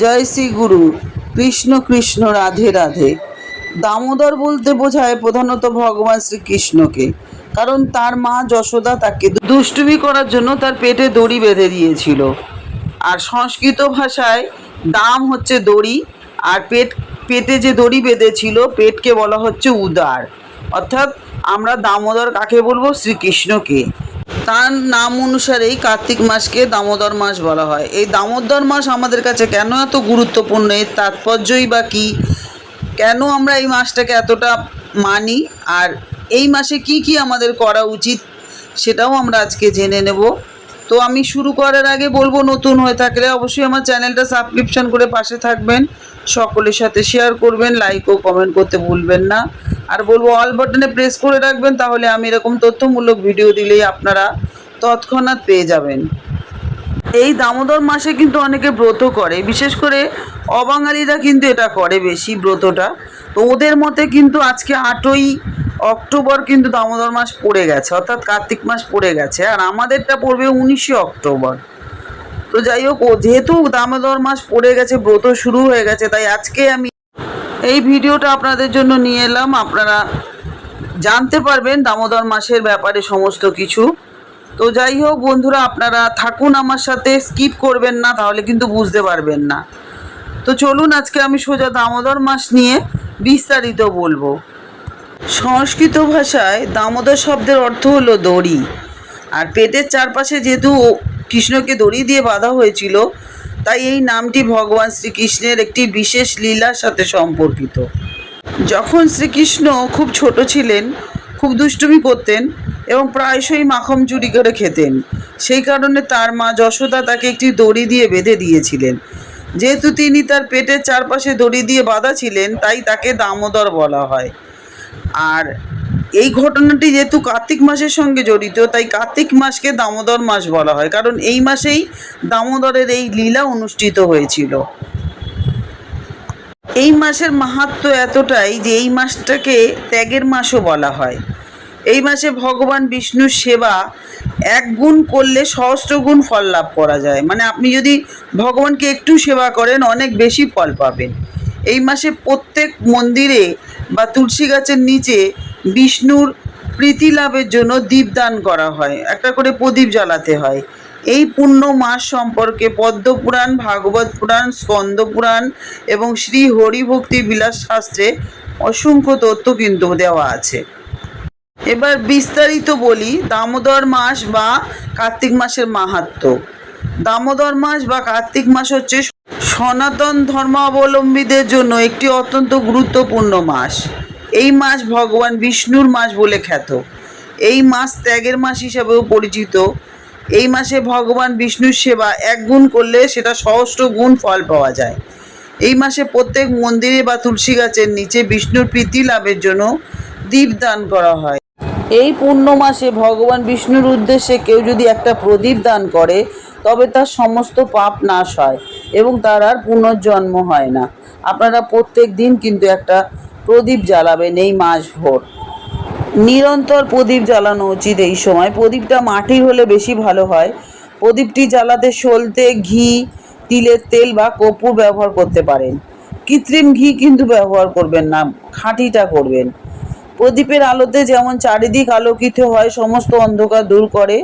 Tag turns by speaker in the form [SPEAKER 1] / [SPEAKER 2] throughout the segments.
[SPEAKER 1] জয় শ্রী গুরু। কৃষ্ণ কৃষ্ণ, রাধে রাধে। দামোদর বলতে বোঝায় প্রধানত ভগবান শ্রীকৃষ্ণকে। কারণ তার মা যশোদা তাকে দুষ্টুমি করার জন্য তার পেটে দড়ি বেঁধে দিয়েছিল। আর সংস্কৃত ভাষায় দাম হচ্ছে দড়ি, আর পেট, পেটে যে দড়ি বেঁধেছিল, পেটকে বলা হচ্ছে উদার। অর্থাৎ আমরা দামোদর কাকে বলব? শ্রীকৃষ্ণকে। তার নাম অনুসারেই কার্তিক মাসকে দামোদর মাস বলা হয়। এই দামোদর মাস আমাদের কাছে কেন এত গুরুত্বপূর্ণ? এর তাৎপর্যই বা কী? কেন আমরা এই মাসটাকে এতটা মানি? আর এই মাসে কি কি আমাদের করা উচিত? সেটাও আমরা আজকে জেনে নেব। তো আমি শুরু করার আগে বলব, নতুন হয়ে থাকলে অবশ্যই আমার চ্যানেলটা সাবস্ক্রিপশন করে পাশে থাকবেন। সকলের সাথে শেয়ার করবেন লাইক ও কমেন্ট করতে ভুলবেন না। আর বলব অল বাটনে প্রেস করে রাখবেন, তাহলে আমি এরকম তথ্যমূলক ভিডিও দিলেই আপনারা তৎক্ষণাৎ পেয়ে যাবেন। এই দামোদর মাসে কিন্তু অনেকে ব্রত করে, বিশেষ করে অবাঙালিরা কিন্তু এটা করে বেশি, ব্রতটা। তো ওদের মতে কিন্তু আজকে আটই অক্টোবর কিন্তু দামোদর মাস পড়ে গেছে, অর্থাৎ কার্তিক মাস পড়ে গেছে, আর আমাদেরটা পড়বে উনিশে অক্টোবর। তো যাই হোক যেহেতু দামোদর মাস পড়ে গেছে, ব্রত শুরু হয়ে গেছে, তাই আজকে আমি এই ভিডিওটা আপনাদের জন্য নিয়ে এলাম। আপনারা জানতে পারবেন দামোদর মাসের ব্যাপারে সমস্ত কিছু। তো যাই হোক, বন্ধুরা, আপনারা থাকুন আমার সাথে, স্কিপ করবেন না, তাহলে কিন্তু বুঝতে পারবেন না। তো চলুন আজকে আমি সোজা দামোদর মাস নিয়ে বিস্তারিত বলব। সংস্কৃত ভাষায় দামোদর শব্দের অর্থ হলো দড়ি। আর পেটের চারপাশে যেহেতু কৃষ্ণকে দড়ি দিয়ে বাঁধা হয়েছিল, তাই এই নামটি ভগবান শ্রীকৃষ্ণের একটি বিশেষ লীলার সাথে সম্পর্কিত। যখন শ্রীকৃষ্ণ খুব ছোট ছিলেন, খুব দুষ্টুমি করতেন এবং প্রায়শই মাখন চুরি করে খেতেন, সেই কারণে তার মা যশোদা তাকে একটি দড়ি দিয়ে বেঁধে দিয়েছিলেন। যেহেতু তিনি তার পেটের চারপাশে দড়ি দিয়ে বাঁধা ছিলেন, তাই তাকে দামোদর বলা হয়। আর এই ঘটনাটি যেহেতু কার্তিক মাসের সঙ্গে জড়িত, তাই কার্তিক মাসকে দামোদর মাস বলা হয়, কারণ এই মাসেই দামোদরের এই লীলা অনুষ্ঠিত হয়েছিল। এই মাসের মাহাত্ম্য এতটাই যে এই মাসটাকে ত্যাগের মাসও বলা হয়। এই মাসে ভগবান বিষ্ণুর সেবা এক গুণ করলে সহস্র গুণ ফল লাভ করা যায়। মানে আপনি যদি ভগবানকে একটু সেবা করেন, অনেক বেশি ফল পাবেন। এই মাসে প্রত্যেক মন্দিরে বা তুলসী গাছের নিচে বিষ্ণুর প্রীতি লাভের জন্য দীপদান করা হয়। একটা করে প্রদীপ জ্বালাতে হয়। এই পূর্ণ মাস সম্পর্কে পদ্মপুরাণ ভাগবত পুরাণ, স্কন্দ পুরাণ এবং শ্রী হরিভক্তি বিলাস শাস্ত্রে অসংখ্য তথ্য কিন্তু দেওয়া আছে। এবার বিস্তারিত বলি, দামোদর মাস বা কার্তিক মাসের মাহাত্ম্য দামোদর মাস বা কার্তিক মাস হচ্ছে সনাতন ধর্মাবলম্বীদের জন্য একটি অত্যন্ত গুরুত্বপূর্ণ মাস। এই মাস ভগবান বিষ্ণুর মাস বলে খ্যাত। এই মাস ত্যাগের মাস হিসাবেও পরিচিত। এই মাসে ভগবান বিষ্ণুর সেবা এক গুণ করলে সেটা সহস্র গুণ ফল পাওয়া যায়। এই মাসে প্রত্যেক মন্দিরে বা তুলসী গাছের নিচে বিষ্ণুর প্রীতি লাভের জন্য দীপদান করা হয়। এই পূর্ণ মাসে ভগবান বিষ্ণুর উদ্দেশ্যে কেউ যদি একটা প্রদীপ দান করে, তবে তার সমস্ত পাপ নাশ হয় এবং তার আর পুনর্জন্ম হয় না। আপনারা প্রত্যেক দিন কিন্তু একটা প্রদীপ জ্বালাবেন এই মাস ভোর। নিরন্তর প্রদীপ জ্বালানো উচিত এই সময়। প্রদীপটা মাটির হলে বেশি ভালো হয়। প্রদীপটি জ্বালাতে সলতে ঘি, তিলের তেল বা কর্পূর ব্যবহার করতে পারেন। কৃত্রিম ঘি কিন্তু ব্যবহার করবেন না, খাঁটিটা করবেন। প্রদীপের আলোতে যেমন চারিদিক আলোকিত হয়, সমস্ত অন্ধকার দূর করে,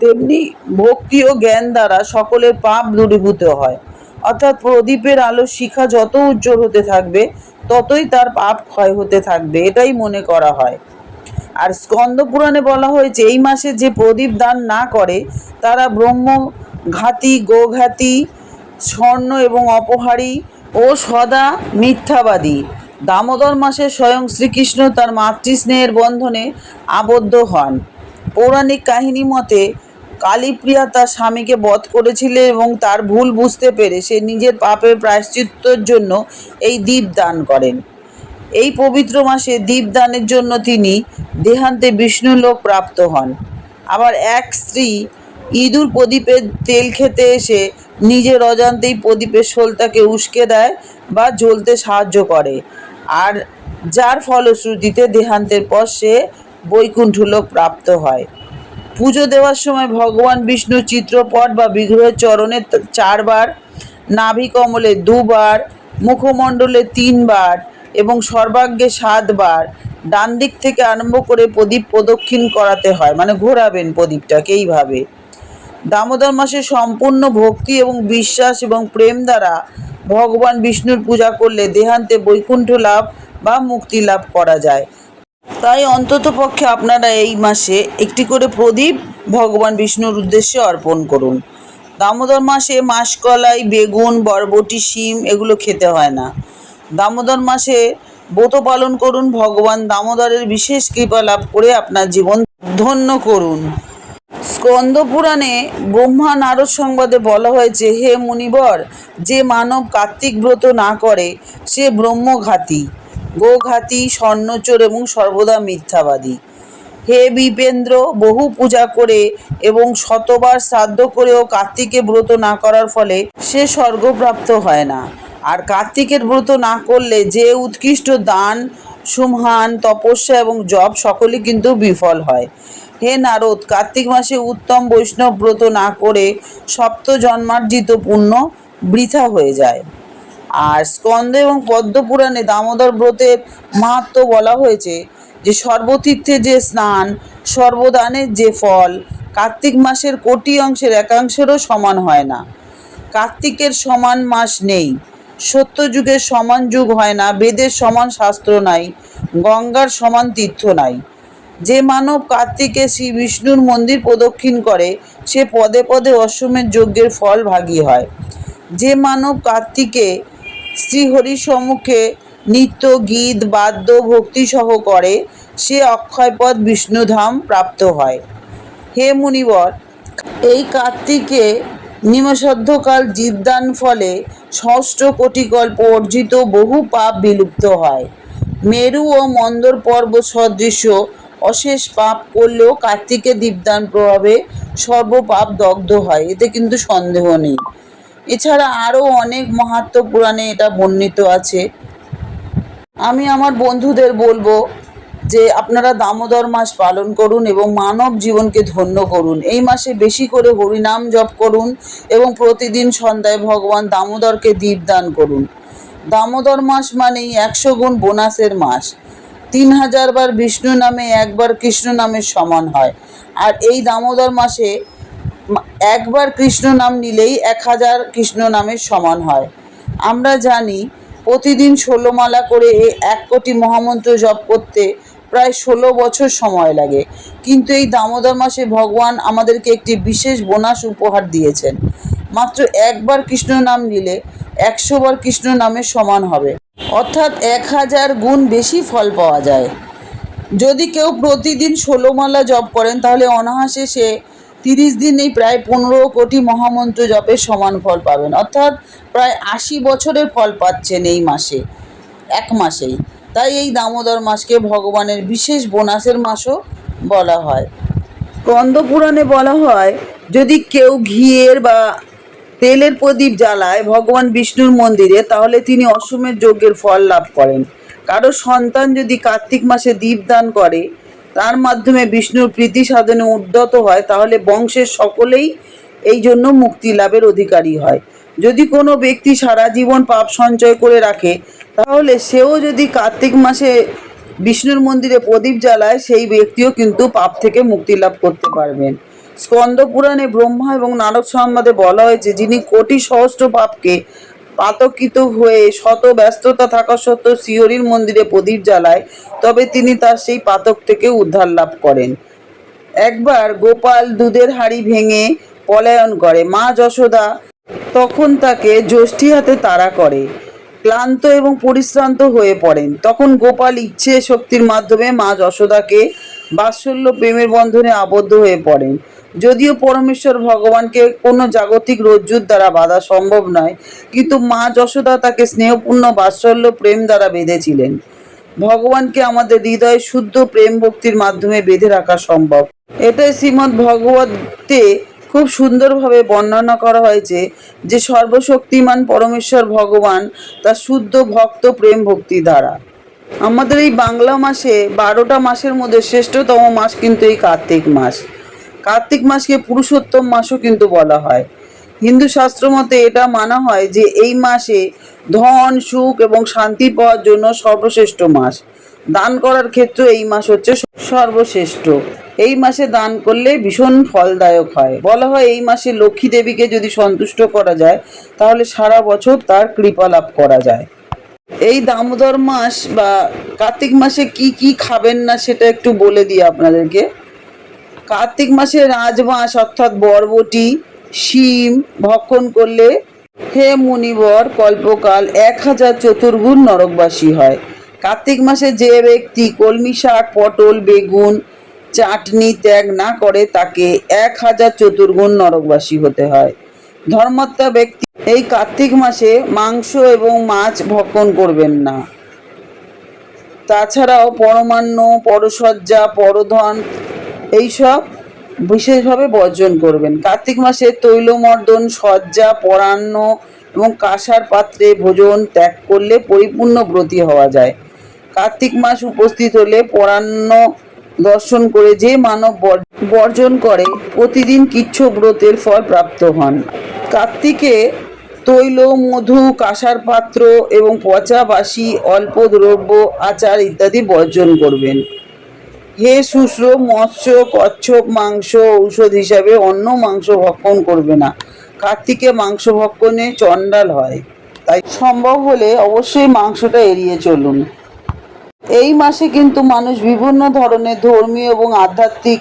[SPEAKER 1] তেমনি ভক্তি ও জ্ঞান দ্বারা সকলের পাপ দূরীভূত হয়। অর্থাৎ প্রদীপের আলো শিখা যত উজ্জ্বল হতে থাকবে, ততই তার পাপ ক্ষয় হতে থাকবে, এটাই মনে করা হয়। আর স্কন্দ পুরাণে বলা হয়েছে, এই মাসে যে প্রদীপ দান না করে, তারা ব্রহ্মঘাতী গোঘাতী, স্বর্ণ এবং অপহারী ও সদা মিথ্যাবাদী। দামোদর মাসে স্বয়ং শ্রীকৃষ্ণ তার মাতৃস্নেহের বন্ধনে আবদ্ধ হন। পৌরাণিক কাহিনী মতে, কালীপ্রিয়া তার স্বামীকে বধ করেছিলেন এবং তার ভুল বুঝতে পেরে সে নিজের পাপের প্রায়শ্চিত্তর জন্য এই দ্বীপ দান করেন। এই পবিত্র মাসে দ্বীপ দানের জন্য তিনি দেহান্তে বিষ্ণুলোক প্রাপ্ত হন। আবার এক স্ত্রী ইঁদুর প্রদীপের তেল খেতে এসে নিজের অজান্তেই প্রদীপের শোলটাকে উস্কে দেয় বা জ্বলতে সাহায্য করে। আর যার ফলশ্রুতিতে দেহান্তের পর সে বৈকুণ্ঠলোক প্রাপ্ত হয়। পুজো দেওয়ার সময় ভগবান বিষ্ণু চিত্রপট বা বিগ্রহের চরণে চারবার, নাভি কমলে দুবার, মুখমণ্ডলে তিনবার এবং সর্বাগ্যে সাতবার ডান দিক থেকে আরম্ভ করে প্রদীপ প্রদক্ষিণ করাতে হয়। মানে ঘোরাবেন প্রদীপটাকে এইভাবে। দামোদর মাসে সম্পূর্ণ ভক্তি এবং বিশ্বাস এবং প্রেম দ্বারা ভগবান বিষ্ণুর পূজা করলে দেহান্তে বৈকুণ্ঠ লাভ বা মুক্তি লাভ করা যায়। তাই অন্তত পক্ষে আপনারা এই মাসে একটি করে প্রদীপ ভগবান বিষ্ণুর উদ্দেশ্যে অর্পণ করুন। দামোদর মাসে মাসকলাই, বেগুন, বরবটি, শিম এগুলো খেতে হয় না। দামোদর মাসে ব্রত পালন করুন, ভগবান দামোদরের বিশেষ কৃপা লাভ করে আপনার জীবন ধন্য করুন। স্কন্দ পুরাণে ব্রহ্মা নারদ সংবাদে বলা হয়েছে, হে মুনিবর, যে মানব কার্তিক ব্রত না করে, সে ব্রহ্মঘাতী। গোঘাতী, স্বর্ণচোর এবং সর্বদা মিথ্যাবাদী। হে বিপেন্দ্র, বহু পূজা করে এবং শতবার শ্রাদ্ধ করেও কার্তিকে ব্রত না করার ফলে সে স্বর্গপ্রাপ্ত হয় না। আর কার্তিকের ব্রত না করলে যে উৎকৃষ্ট দান, সুমহান, তপস্যা এবং জপ সকলই কিন্তু বিফল হয়। হে নারদ, কার্তিক মাসে উত্তম বৈষ্ণব ব্রত না করে সপ্ত জন্মার্জিত পুণ্য বৃথা হয়ে যায়। আর স্কন্দ এবং পদ্ম পুরাণে দামোদর ব্রতের মাহাত্ম বলা হয়েছে যে, সর্বতীর্থে যে স্নান সর্বদানের যে ফল, কার্তিক মাসের কোটি অংশের একাংশেরও সমান হয় না। কার্তিকের সমান মাস নেই, সত্যযুগের সমান যুগ হয় না, বেদের সমান শাস্ত্র নাই, গঙ্গার সমান তীর্থ নাই। যে মানব কার্তিকে শ্রী বিষ্ণুর মন্দির প্রদক্ষিণ করে, সে পদে পদে অশ্বমের যজ্ঞের ফল ভাগী হয়। যে মানব কার্তিকে শ্রীহরির সম্মুখে নিত্য, গীত, বাদ্য ভক্তি সহ করে, সে অক্ষয়পদ বিষ্ণুধাম প্রাপ্ত হয়। হে মুনিবর, এই কার্তিকে নিমসদ্ধকাল জীবদান ফলে ষষ্ঠ কোটিকল্প অর্জিত বহু পাপ বিলুপ্ত হয়। মেরু ও মন্দর পর্বত সদৃশ্য অশেষ পাপ করলেও কার্তিকে দীপদান প্রভাবে সর্বপাপ দগ্ধ হয়, এতে কিন্তু সন্দেহ নেই। এছাড়া আরও অনেক মাহাত্ম পুরাণে এটা বর্ণিত আছে। আমি আমার বন্ধুদের বলব যে আপনারা দামোদর মাস পালন করুন এবং মানব জীবনকে ধন্য করুন। এই মাসে বেশি করে হরিনাম জপ করুন এবং প্রতিদিন সন্ধ্যায় ভগবান দামোদরকে দীপদান করুন। দামোদর মাস মানেই একশো গুণ বোনাসের মাস। তিন হাজার বার বিষ্ণু নামে, একবার কৃষ্ণ নামের সমান হয়। আর এই দামোদর মাসে একবার কৃষ্ণ নাম নিলেই এক হাজার কৃষ্ণ নামের সমান হয়। আমরা জানি, প্রতিদিন ষোলো মালা করে এই এক কোটি মহামন্ত্র জপ করতে প্রায় ষোলো বছর সময় লাগে। কিন্তু এই দামোদর মাসে ভগবান আমাদেরকে একটি বিশেষ বোনাস উপহার দিয়েছেন। মাত্র একবার কৃষ্ণ নাম নিলে একশো বার কৃষ্ণ নামের সমান হবে। অর্থাৎ এক হাজার গুণ বেশি ফল পাওয়া যায়। যদি কেউ প্রতিদিন ষোলোমালা জপ করেন, তাহলে অনায়াসে সে তিরিশ দিনেই প্রায় পনেরো কোটি মহামন্ত্র জপের সমান ফল পাবেন। অর্থাৎ প্রায় আশি বছরের ফল পাচ্ছেন এই মাসে, এক মাসেই। তাই এই দামোদর মাসকে ভগবানের বিশেষ বোনাসের মাসও বলা হয়। স্কন্দ পুরাণে বলা হয়, যদি কেউ ঘিয়ের বা তেলের প্রদীপ জ্বালায় ভগবান বিষ্ণুর মন্দিরে, তাহলে তিনি অসমের যজ্ঞের ফল লাভ করেন। কারও সন্তান যদি কার্তিক মাসে দীপদান করে, তার মাধ্যমে বিষ্ণুর প্রীতি সাধনে উদ্যত হয়, তাহলে বংশের সকলেই এই জন্য মুক্তি লাভের অধিকারী হয়। যদি কোনো ব্যক্তি সারা জীবন পাপ সঞ্চয় করে রাখে, তাহলে সেও যদি কার্তিক মাসে বিষ্ণুর মন্দিরে প্রদীপ জ্বালায়, সেই ব্যক্তিও কিন্তু পাপ থেকে মুক্তি লাভ করতে পারবেন। স্কন্দ পুরাণে ব্রহ্মা এবং নারদ সংবাদে বলা হয়েছে, যিনি কোটি সহস্র পাপকে পাতকিত হয়ে শত ব্যস্ততা থাকা সত্ত্বেও শিহরির মন্দিরে প্রদীপ জ্বালায়, তবে তিনি তার সেই পাতক থেকে উদ্ধার লাভ করেন। একবার গোপাল দুধের হাঁড়ি ভেঙে পলায়ন করে, মা যশোদা তখন তাকে জ্যোষ্ঠী হাতে তাড়া করে। ক্লান্ত এবং পরিশ্রান্ত হয়ে পড়েন। তখন গোপাল ইচ্ছে শক্তির মাধ্যমে মা যশোদাকে বাৎসল্য প্রেমের বন্ধনে আবদ্ধ হয়ে পড়েন। যদিও পরমেশ্বর ভগবানকে কোনো জাগতিক রজ্জুর দ্বারা বাধা সম্ভব নয়, কিন্তু মা যশোদা তাকে স্নেহপূর্ণ বাৎসল্য প্রেম দ্বারা বেঁধেছিলেন। ভগবানকে আমাদের হৃদয়ে শুদ্ধ প্রেম ভক্তির মাধ্যমে বেঁধে রাখা সম্ভব। এটাই শ্রীমদ্ ভগবতে খুব সুন্দরভাবে বর্ণনা করা হয়েছে যে সর্বশক্তিমান পরমেশ্বর ভগবান, তার শুদ্ধ ভক্ত প্রেম ভক্তি দ্বারা। আমাদের এই বাংলা মাসে বারোটা মাসের মধ্যে শ্রেষ্ঠতম মাস কিন্তু এই কার্তিক মাস। কার্তিক মাসকে পুরুষোত্তম মাসও কিন্তু বলা হয়। হিন্দু শাস্ত্র মতে এটা মানা হয় যে, এই মাসে ধন, সুখ এবং শান্তি পাওয়ার জন্য সর্বশ্রেষ্ঠ মাস। দান করার ক্ষেত্রে এই মাস হচ্ছে সর্বশ্রেষ্ঠ। এই মাসে দান করলে ভীষণ ফলদায়ক হয়। বলা হয় এই মাসে লক্ষ্মী দেবীকে যদি সন্তুষ্ট করা যায়, তাহলে সারা বছর তার কৃপা লাভ করা যায়। এই দামোদর মাস বা কার্তিক মাসে কি কি খাবেন না সেটা একটু বলে দিই আপনাদেরকে। কার্তিক মাসে রাজমাস অর্থাৎ বরবটি, শিম ভক্ষণ করলে হে মুনিবর কল্পকাল এক হাজার চতুর্গুণ নরকবাসী হয়। কার্তিক মাসে যে ব্যক্তি কলমি শাক, পটল, বেগুন চাটনি ত্যাগ না করে তাকে এক হাজার চতুর্গুণ নরকবাসী হতে হয়। ধর্মাত্মা ব্যক্তি এই কার্তিক মাসে মাংস এবং মাছ ভক্ষণ করবেন না। তাছাড়াও পরমান্ন, পরসজ্জা, পরধন এইসব বিশেষভাবে বর্জন করবেন। কার্তিক মাসে তৈলমর্দন সজ্জা পরান্ন এবং কাঁসার পাত্রে ভোজন ত্যাগ করলে পরিপূর্ণ ব্রতী হওয়া যায়। কার্তিক মাস উপস্থিত হলে পরান্ন দর্শন করে যে মানব বর- বর্জন করে, প্রতিদিন কিচ্ছু ব্রতের ফল প্রাপ্ত হন। কার্তিকে তৈল, মধু, কাঁসার পাত্র এবং পচা বাসি, অল্প দ্রব্য, আচার ইত্যাদি বর্জন করবেন। হে শুশ্র, মৎস্য, কচ্ছপ, মাংস, ঔষধ হিসাবে অন্য মাংস ভক্ষণ করবে না। কার্তিকে মাংস ভক্ষণে চণ্ডাল হয়। তাই সম্ভব হলে অবশ্যই মাংসটা এড়িয়ে চলুন। এই মাসে কিন্তু মানুষ বিভিন্ন ধরনের ধর্মীয় এবং আধ্যাত্মিক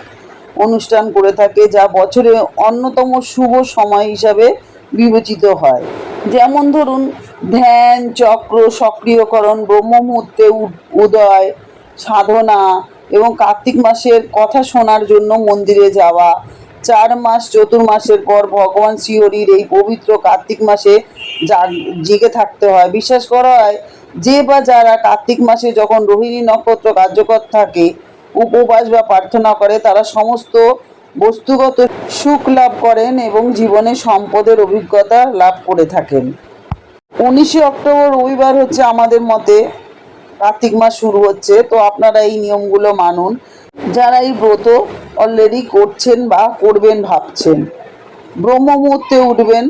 [SPEAKER 1] অনুষ্ঠান করে থাকে, যা বছরে অন্যতম শুভ সময় হিসাবে বিবেচিত হয়। যেমন ধরুন, ধ্যান, চক্র, সক্রিয়করণ ব্রহ্ম মুহূর্তে উদয়, সাধনা এবং কার্তিক মাসের কথা শোনার জন্য মন্দিরে যাওয়া, চার মাস, চতুর্মাসের পর ভগবান শ্রীহরির এই পবিত্র কার্তিক মাসে জাগ- জেগে থাকতে হয়। বিশ্বাস করা হয় যে বা যারা কার্তিক মাসে যখন রোহিণী নক্ষত্র কার্যকর থাকে, উপবাস বা প্রার্থনা করে, তারা সমস্ত বস্তুগত সুখ লাভ করেন এবং জীবনে সম্পদের অভিজ্ঞতা লাভ করে থাকেন। উনিশে অক্টোবর রবিবার হচ্ছে আমাদের মতে কার্তিক মাস শুরু হচ্ছে, তো আপনারা এই নিয়মগুলো মানুন। যারা এই ব্রত অলরেডি করছেন বা করবেন, ভাবছেন ব্রহ্ম মুহূর্তে উঠবেন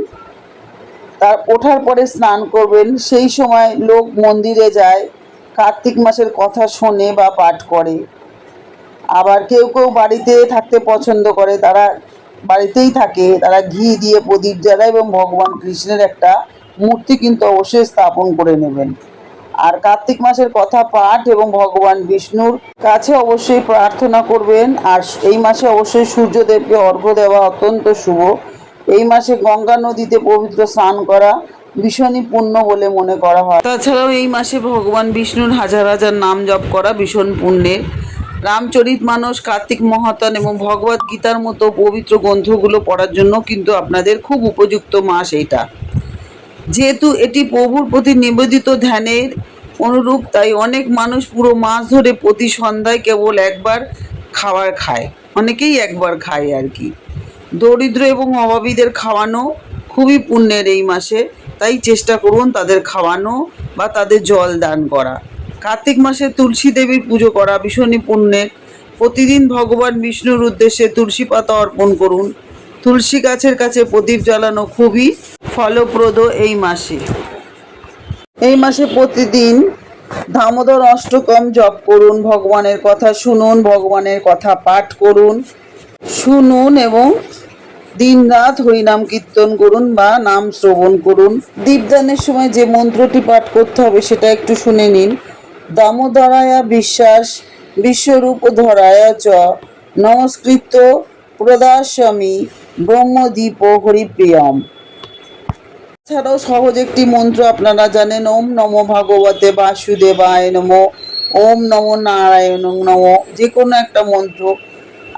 [SPEAKER 1] তার ওঠার পরে স্নান করবেন। সেই সময় লোক মন্দিরে যায়, কার্তিক মাসের কথা শোনে বা পাঠ করে। আবার কেউ কেউ বাড়িতে থাকতে পছন্দ করে। তারা বাড়িতেই থাকে। তারা ঘি দিয়ে প্রদীপ জ্বালায় এবং ভগবান কৃষ্ণের একটা মূর্তি কিন্তু অবশ্যই স্থাপন করে নেবেন। আর কার্তিক মাসের কথা পাঠ এবং ভগবান বিষ্ণুর কাছে অবশ্যই প্রার্থনা করবেন। আর এই মাসে অবশ্যই সূর্যদেবকে অর্ঘ্য দেওয়া অত্যন্ত শুভ। এই মাসে গঙ্গা নদীতে পবিত্র স্নান করা ভীষণই পুণ্য বলে মনে করা হয়। তাছাড়াও এই মাসে ভগবান বিষ্ণুর হাজার হাজার নাম জপ করা ভীষণ পুণ্যের রামচরিত মানস, কার্তিক মহাতন এবং ভগবত গীতার মতো পবিত্র গ্রন্থগুলো পড়ার জন্য কিন্তু আপনাদের খুব উপযুক্ত মাস এইটা। যেহেতু এটি প্রভুর প্রতি নিবেদিত ধ্যানের অনুরূপ, তাই অনেক মানুষ পুরো মাস ধরে প্রতি সন্ধ্যায় কেবল একবার খাবার খায়। অনেকেই একবার খায় আর কি। দরিদ্র এবং অভাবীদের খাওয়ানো খুবই পুণ্যের এই মাসে। তাই চেষ্টা করুন তাদের খাওয়ানো বা তাদের জল দান করা। কার্তিক মাসে তুলসী দেবীর পুজো করা ভীষণই পুণ্যের। প্রতিদিন ভগবান বিষ্ণুর উদ্দেশ্যে তুলসী পাতা অর্পণ করুন। তুলসী গাছের কাছে প্রদীপ জ্বালানো খুবই ফলপ্রদ এই মাসে। এই মাসে প্রতিদিন দামোদর অষ্টকম জপ করুন, ভগবানের কথা শুনুন, ভগবানের কথা পাঠ করুন, শুনুন এবং দিনরাত হরিনাম কীর্তন করুন বা নাম শ্রবণ করুন। দীপদানের সময় যে মন্ত্রটি পাঠ করতে হবে সেটা একটু শুনে নিন। দামোদরায়া বিশ্বাস, বিশ্বরূপ ধরায়া চ, নমস্কৃত প্রদাস্বামী, ব্রহ্মদীপ হরিপ্রিয়ম। এছাড়াও সহজ একটি মন্ত্র আপনারা জানেন, ওম নমো ভাগবতে বাসুদেবায় নমো, ওম নমো নারায়ণ নমো, যে কোনো একটা মন্ত্র।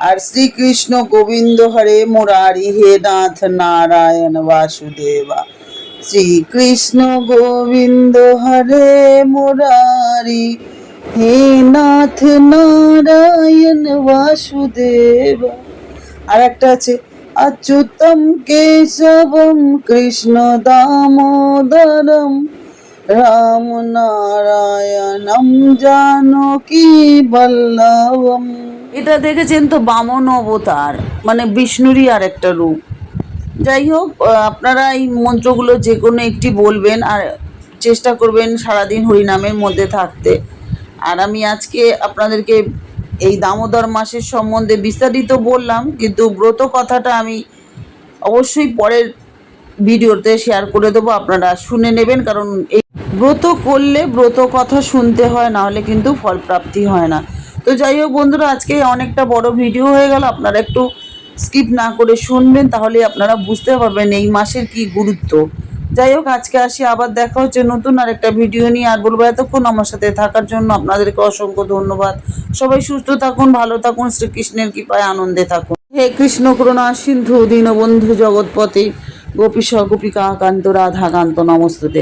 [SPEAKER 1] আর শ্রীকৃষ্ণ গোবিন্দ হরে মুরারি, হে নাথ নারায়ণ বাসুদেবা। শ্রীকৃষ্ণ গোবিন্দ হরে মুরারি, হে নাথ নারায়ণ বাসুদেবা। আর একটা আছে অচ্যুতম কেশবম কৃষ্ণ রাম নারায়ণম জানকী বল্লভম এটা দেখেছেন তো বামন অবতার মানে বিষ্ণুরই আর একটা রূপ। যাই হোক আপনারা এই মন্ত্রগুলো যে কোনো একটি বলবেন আর চেষ্টা করবেন সারাদিন হরিনামের মধ্যে থাকতে। আর আমি আজকে আপনাদেরকে এই দামোদর মাসের সম্বন্ধে বিস্তারিত বললাম, কিন্তু ব্রত কথাটা আমি অবশ্যই পরের ভিডিওতে শেয়ার করে দেবো, আপনারা শুনে নেবেন, কারণ এই ব্রত করলে ব্রত কথা শুনতে হয়, না হলে কিন্তু ফল প্রাপ্তি হয় না। তো যাই হোক বন্ধুরা, আজকে অনেকটা বড় ভিডিও হয়ে গেল, আপনারা একটু স্কিপ না করে শুনবেন, তাহলে আপনারা বুঝতে পারবেন এই মাসের কি গুরুত্ব। যাই হোক, আজকে আসি, আবার দেখা হচ্ছে নতুন আর একটা ভিডিও নিয়ে। আর বলব, এতক্ষণ আমার সাথে থাকার জন্য আপনাদেরকে অসংখ্য ধন্যবাদ। সবাই সুস্থ থাকুন, ভালো থাকুন, শ্রীকৃষ্ণের কৃপায় আনন্দে থাকুন। হে কৃষ্ণ করুণা, সিন্ধু দীনবন্ধু জগৎপতি। গোপীশ গোপিকা কান্ত রাধাকান্ত নমস্তুতে।